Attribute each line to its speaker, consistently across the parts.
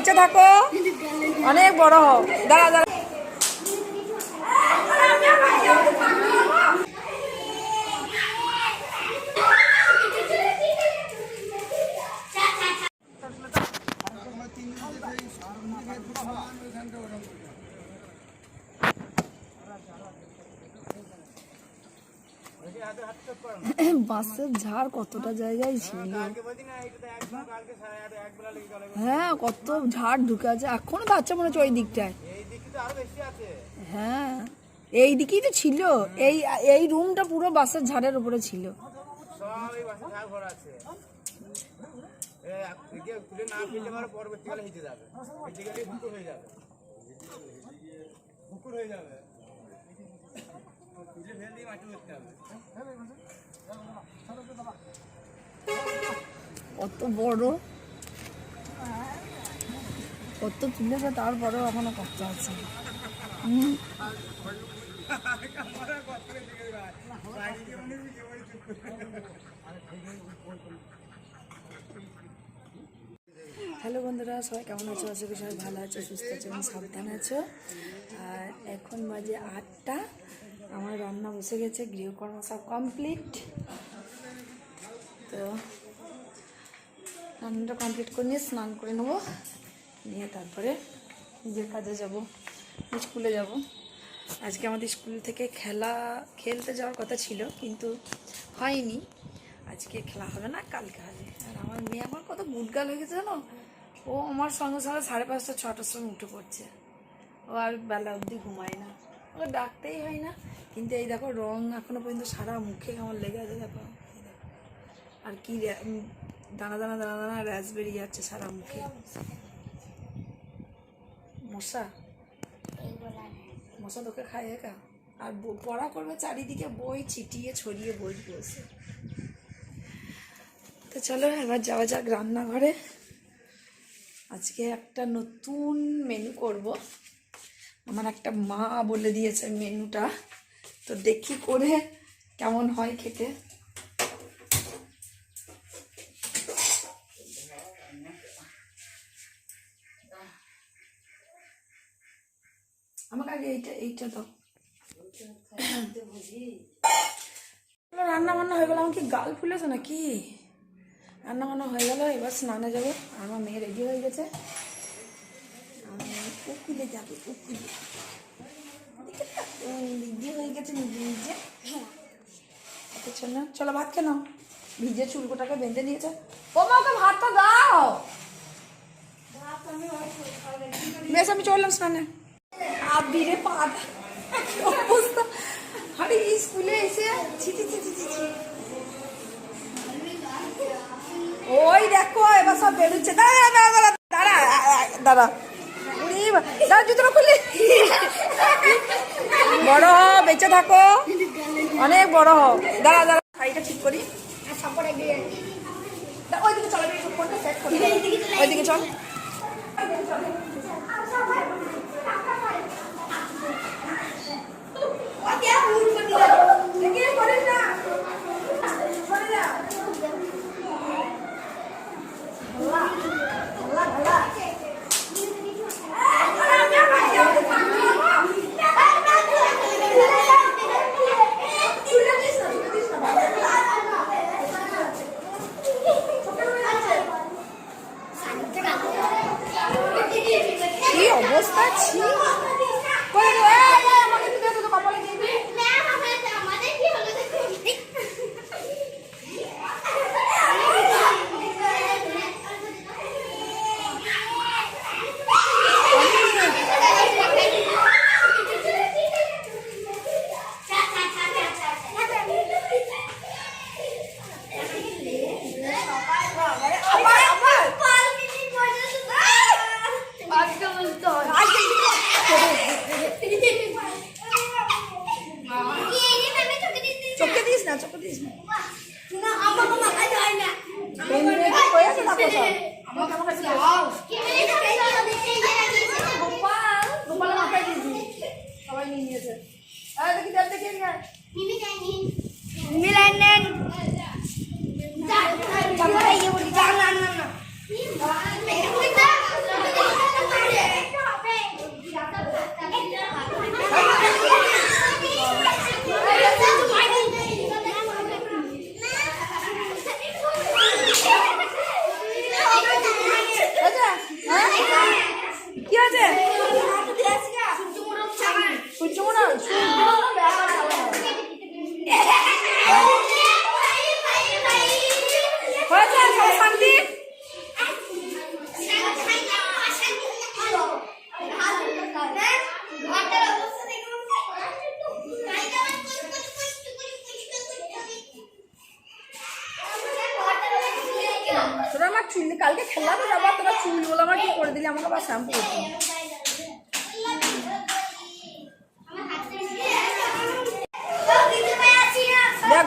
Speaker 1: বেঁচে থাকো। অনেক বড় হোক দাঁড়া বাসের ঝাড় কতটা জায়গায় ছিল? হ্যাঁ কত ঝাড় ঢুকে আছে। এখনও তো আছে মনে হচ্ছে ওই দিকটায়। হ্যাঁ এই দিকেই তো ছিল। এই এই রুমটা পুরো বাসের ঝাড়ের উপরে ছিল।
Speaker 2: হয়ে যাবে।
Speaker 1: কত বড়? কত তুলেছে তারপরেও এখনও কত আছে। হ্যালো বন্ধুরা, সবাই কেমন আছো? আশা করি সবাই ভালো আছো, সুস্থ আছো এবং সাবধানে আছো। আর এখন বাজে আটটা। আমার রান্না বসে গেছে, গৃহকর্ম সব কমপ্লিট তো রান্নাটা কমপ্লিট করে নিয়ে স্নান করে নেব। নিয়ে তারপরে নিজের কাজে যাব, স্কুলে যাব। আজকে আমাদের স্কুল থেকে খেলা, খেলতে যাওয়ার কথা ছিল, কিন্তু হয়নি। আজকে খেলা হবে না, কালকে হবে। আর আমার মেয়ে আমার কত গুটগাল হয়ে গেছে জানো? ও আমার সঙ্গে সঙ্গে সাড়ে পাঁচটা, ছটার সময় উঠে পড়ছে। ও আর বেলা অবধি ঘুমায় না। ওকে ডাকতেই হয় না। কিন্তু এই দেখো, রং এখনও পর্যন্ত সারা মুখে কেমন লেগে আছে দেখো। আর কি দানা দানা দানা দানা র্যাস বেরিয়ে যাচ্ছে সারা মুখে। মশা? মশা তোকে খায় একা? আর পড়া করবে চারিদিকে বই, ছিটিয়ে ছড়িয়ে বই বসে তো চলো, এবার যাওয়া যাক রান্নাঘরে। আজকে একটা নতুন মেনু করব। আমার একটা মা বলে দিয়েছে মেনুটা তো দেখি করে কেমন হয় খেতে। আমাকে আগে এইটা এইটা দাও। রান্না বান্না হয়ে গেল, আমার কি গাল ফুলেছে নাকি? রান্না বান্না হয়ে গেল, এবার স্নানে যাব। আমার মেয়ে রেডি হয়ে গেছে। আমি উকুলে যাবে, উকুলে। দিদি হয়ে গেছে নিজে নিজে। আচ্ছা চলো চলো ভাত কেন ভিজে চুলকোটাকে বেঁধে নিয়েছে। ও মা ওকে ভাতটা দাও। বেশ আমি চললাম স্নানে। আবিরে পাত অবস্থা? আরে স্কুলে এসে। ওই দেখো এবার সব বেরোচ্ছে। দাঁড়া দাঁড়া দাঁড়া দাঁড়া। দাঁড়া দাঁড়া জুতোটা খুলে। বড় হ, বেঁচে থাকো। অনেক বড় হ। দাঁড়া দাঁড়া, শাড়িটা ঠিক করি। ওইদিকে চল ওইদিকে চল।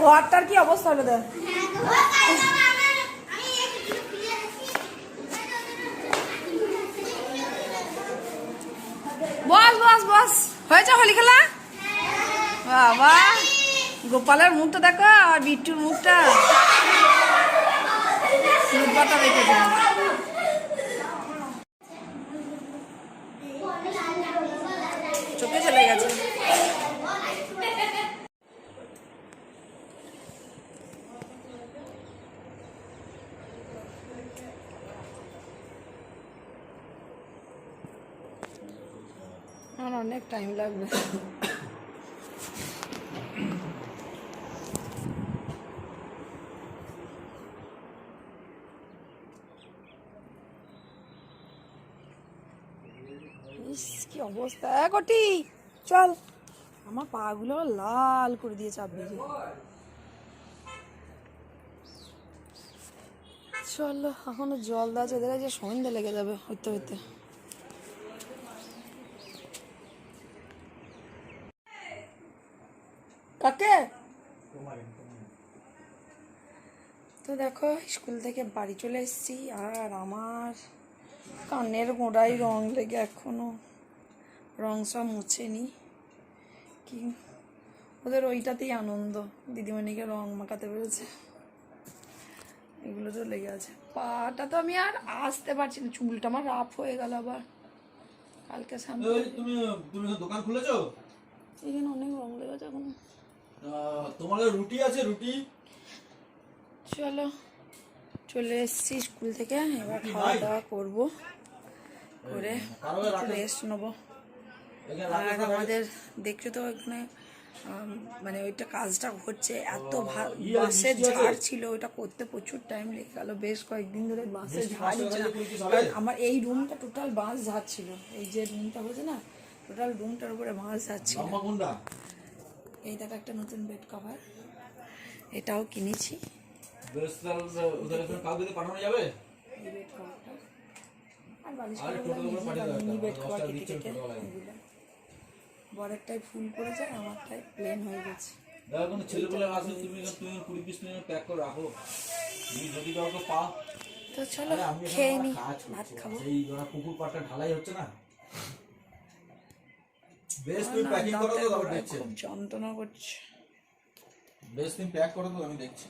Speaker 1: ঘরটার কি অবস্থা হলো দেখ? বস বস বস। হয়েছে হোলি খেলা? বাবা গোপালের মুখটা দেখো আর বিট্টুর মুখটা। মুখটা রেখেছে চোখে চলে গেছে আমার অনেক টাইম লাগবে। কি অবস্থা? কটি, চল। আমার পাগুলো লাল করে দিয়ে চাপ দিয়ে চল, এখনও জল দেওয়া আছে যে সন্ধ্যে লেগে যাবে, হইতে হইতে। কাকে? তো দেখো স্কুল থেকে বাড়ি চলে এসেছি আর আমার কানের গোড়ায় রং লেগে এখনও। রং সব মুছেনি কি? ওদের ওইটাতেই আনন্দ। দিদিমণিকে রং মাখাতে পেরেছে এগুলো তো লেগে আছে। পাটা তো আমি আর আসতে পারছি না। চুলটা আমার রাফ হয়ে গেল আবার। কালকে সামনে
Speaker 3: তুমি তুমি তো দোকান খুলেছো?
Speaker 1: এখানে অনেক রং লেগেছে এখন।
Speaker 3: তোমার রুটি আছে রুটি?
Speaker 1: চলো চলে এসেছি স্কুল থেকে এবার খাওয়া দাওয়া করব। করে রেস্ট নেব। আর আমাদের দেখছ তো এখানে মানে ওইটা কাজটা হচ্ছে এত
Speaker 3: ইয়ে,
Speaker 1: বাঁশের ঝাড় ছিল ওইটা করতে প্রচুর টাইম লেগে গেল। বেশ কয়েকদিন ধরে বাঁশের
Speaker 3: বৃষ্টি
Speaker 1: ঝাড়
Speaker 3: পাঁচটা
Speaker 1: হচ্ছে না
Speaker 3: বাজে কুলকি সবে?
Speaker 1: কারণ আমার এই রুমটা টোটাল বাঁশ ঝাড় ছিল। এই যে রুমটা হয়েছে না টোটাল রুমটার উপরে বাঁশ ঝাড় ছিল। এই দেখো একটা নতুন বেড কভার এটাও কিনেছি। বরেরটাই ফুল পড়েছে আমারটাই প্লেন হয়ে গেছে।
Speaker 3: কোনো আসে তুমি তুমি কুড়ি পিস নিয়ে প্যাক করে রাখো। তুমি যদি কাউকে পাও
Speaker 1: তো চলো খেয়ে নি ভাত খাব।
Speaker 3: সেই ওরা পুকুর পাড়টা ঢালাই হচ্ছে না? বেশ তুমি প্যাকিং করো তো
Speaker 1: গোড়ায়
Speaker 3: দেখছি
Speaker 1: খুব যন্ত্রণা করছে।
Speaker 3: বেশ তুমি প্যাক করো তো আমি দেখছি।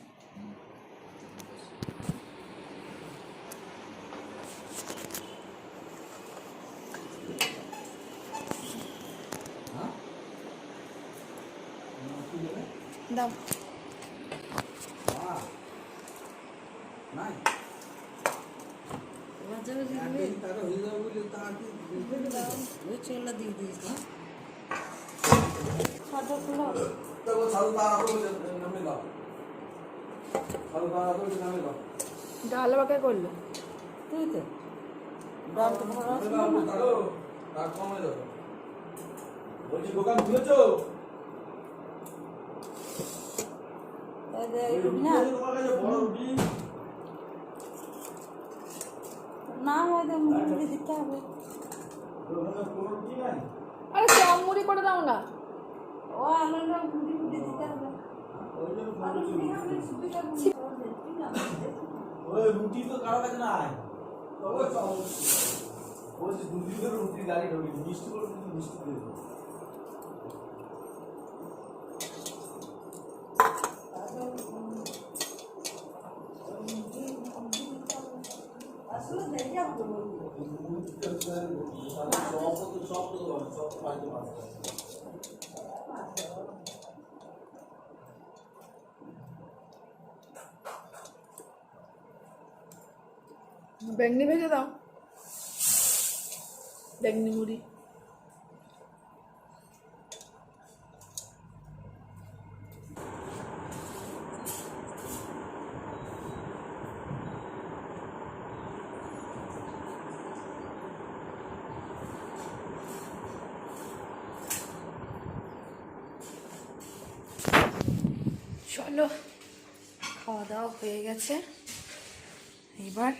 Speaker 3: হ্যাঁ?
Speaker 1: দাও।
Speaker 3: টাকা হয়ে যাবে বলে তা আর কি- দেখো, সাধু তাড়াতাড়ি বলে নামিয়ে দাও। সাধু তাড়াতাড়ি বলে নামিয়ে দাও।
Speaker 1: ডাল বাকে করল। তুই তো। ডাল।
Speaker 3: বলছি দোকান খুলেছো
Speaker 1: না হয়তো মুড়ি দিতে হবে। আরে চপ মুড়ি করে দাও না।
Speaker 4: ও, আমার দিতে হবে।
Speaker 3: ওই রুটি তো কারও কাছে নাই। তবে রুটি গাড়ি ঢোকে মিষ্টি করে মিষ্টি দিয়ে দেবো
Speaker 4: আসলে দেখে হবে
Speaker 3: সব তো সব বাড়িতে মাছ
Speaker 1: বেগনি ভেজে দাও। বেগনি মুড়ি। চলো খাওয়া দাওয়া হয়ে গেছে। এবার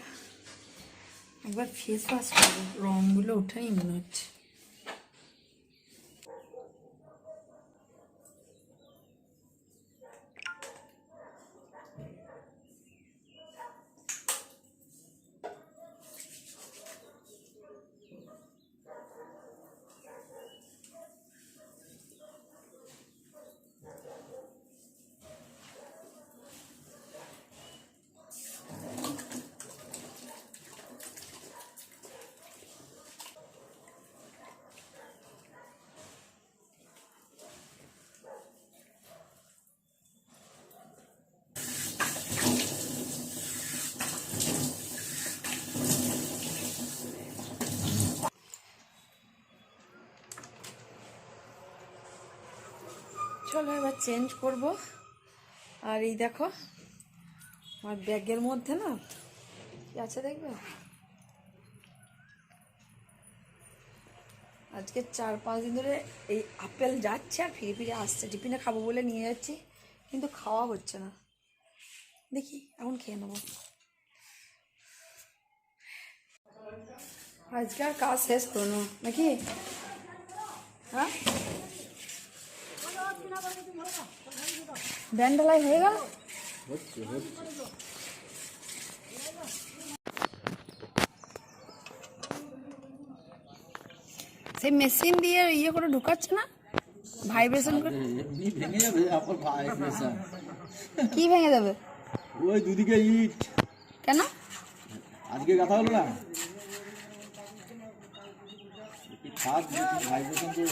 Speaker 1: একবার ফেস ওয়াশ করব রঙগুলো ওঠাই মনে হচ্ছে চলো এবার চেঞ্জ করব। আর এই দেখো, আমার ব্যাগের মধ্যে না আছে দেখবে? আজকে চার পাঁচ দিন ধরে এই আপেল যাচ্ছে আর ফিরে ফিরে আসছে। টিফিনে খাব বলে নিয়ে যাচ্ছি, কিন্তু খাওয়া হচ্ছে না। দেখি, এখন খেয়ে নেব। আজকে আর কাজ শেষ করো নাকি? হ্যাঁ? ব্যান্ড ঢালাই হয়ে গেল? সেই মেশিন দিয়ে ইয়ে করে ঢুকাচ্ছে না? ভাইব্রেশন করে?
Speaker 3: ভেঙে
Speaker 1: কি ভেঙে যাবে?
Speaker 3: ওই দুদিকে ইট
Speaker 1: কেন?
Speaker 3: আজকে কথা হলো না? ভাইব্রেশন করে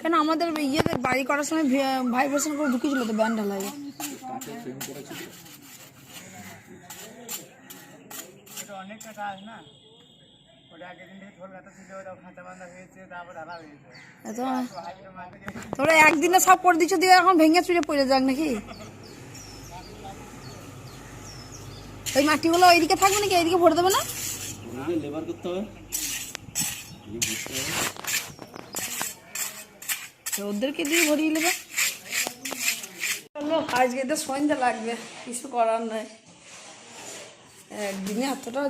Speaker 1: কেন আমাদের ইয়েতে বাড়ি করার সময় ভাইব্রেশন করে ঢুকিয়েছিল তো ব্যান্ড ঢালাই
Speaker 2: অনেকটা কাজ না?
Speaker 1: তোরা একদিনে সব করে দিচ্ছ দিয়ে এখন ভেঙে চুরে পড়ে যাক নাকি? ওই মাটিগুলো ওইদিকে থাকবে নাকি? এইদিকে ভরে দেবে না?
Speaker 3: লেবার করতে হবে।
Speaker 1: ওদেরকে দিয়ে ভরিয়ে নেবে। আজকে তো সন্ধ্যা লাগবে, কিছু করার নাই। একদিনে এতটা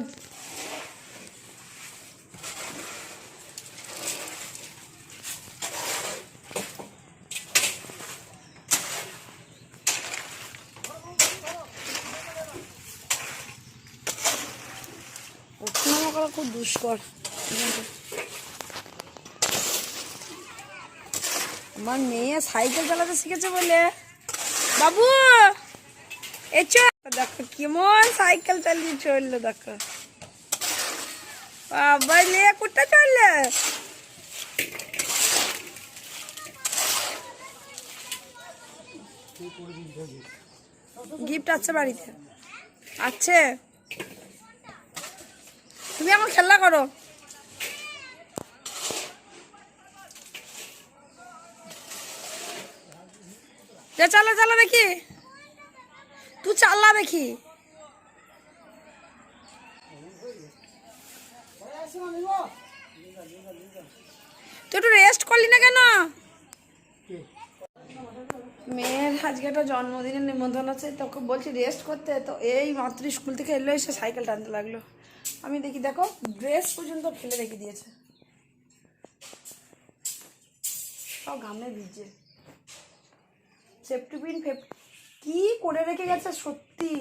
Speaker 1: খুব দুষ্কর। আমার মেয়ে সাইকেল চালাতে শিখেছে বলে। বাবু এচো দেখো কেমন সাইকেল চালিয়ে চলল, দেখো। বাবা লে কোথায় চললে? গিফট আছে বাড়িতে। আছে। তুমি এখন খেলা করো। যা চালা চালা দেখি। তুই চাল্লা দেখি। তুই একটু রেস্ট করলি না কেন? মেয়ের আজকে একটা জন্মদিনের নিমন্ত্রণ আছে, তোকে বলছি রেস্ট করতে। তো এই মাত্র স্কুল থেকে এলো, এসে সাইকেল টানতে লাগল। আমি দেখি, দেখো ড্রেস পর্যন্ত ফেলে রেখে দিয়েছে। সব ঘামে ভিজে সেফটিপিন ফেপ কি করে রেখে গেছে সত্যি?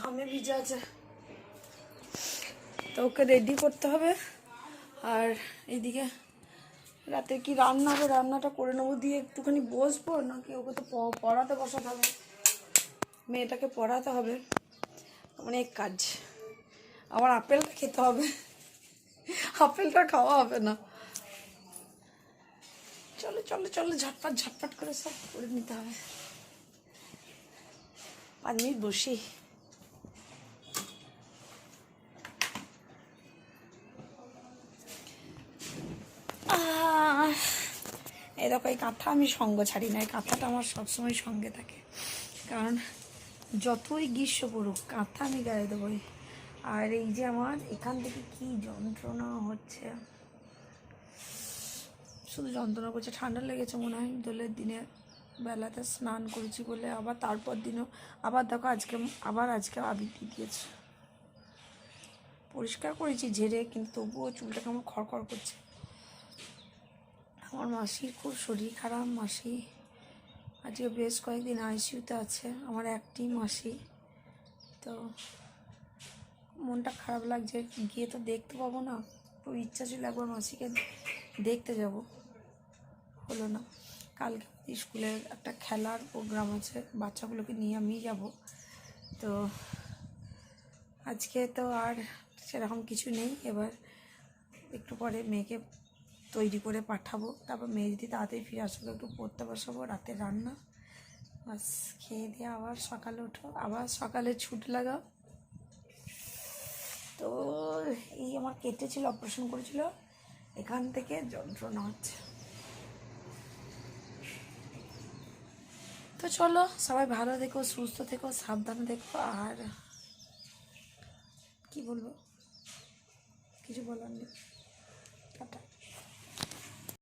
Speaker 1: ঘামে ভিজে আছে। তো ওকে রেডি করতে হবে। আর এইদিকে রাতে কি রান্না হবে? রান্নাটা করে নেব, দিয়ে একটুখানি বসবো? নাকি ওকে তো পড়াতে বসাতে হবে? মেয়েটাকে পড়াতে হবে। অনেক কাজ। আবার আপেলটা খেতে হবে। আপেলটা খাওয়া হবে না। চলো চলো চলো, ঝটপট ঝটপট করে সব করে নিতে হবে। পাঁচ মিনিট বসি। এই দেখো, এই কাঁথা আমি সঙ্গ ছাড়ি না, এই কাঁথাটা আমার সবসময় সঙ্গে থাকে। কারণ যতই গ্রীষ্ম পড়ুক, কাঁথা আমি গায়ে দেবোই। আর এই যে আমার, এখান থেকে কি যন্ত্রণা হচ্ছে? শুধু যন্ত্রণা করছে, ঠান্ডা লেগেছে মনে হয়। দোলের দিনে বেলাতে স্নান করেছি বলে, আবার তারপর দিনও, আবার দেখো আজকে, আবার আজকে আবৃত্তি দিয়েছে। পরিষ্কার করেছি ঝেড়ে, কিন্তু তবুও চুলটা কেমন খড়খড় করছে। আমার মাসির খুব শরীর খারাপ, মাসি আজকে বেশ কয়েকদিন আইসিইউতে আছে, আমার একটি মাসি। তো মনটা খারাপ লাগছে, গিয়ে তো দেখতে পাবো না। খুব ইচ্ছা ছিল একবার মাসিকে দেখতে যাব। হলো না। কালকে স্কুলের একটা খেলার প্রোগ্রাম আছে, বাচ্চাগুলোকে নিয়ে আমি যাব। তো আজকে তো আর সেরকম কিছু নেই। এবার একটু পরে মেয়েকে তৈরি করে পাঠাবো। তারপর মেয়ে যদি তাড়াতাড়ি ফিরে আসবে একটু পড়তে বসাবো রাতে রান্না। বাস, খেয়ে দিয়ে আবার সকালে উঠো। আবার সকালে ছুট লাগাও। তো এই আমার কেটেছিল অপারেশন করেছিল। এখান থেকে যন্ত্রণা হচ্ছে। তো চলো, সবাই ভালো থেকো, সুস্থ থেকো, সাবধানে থেকো, আর কি বলব? কিছু বলার নেই।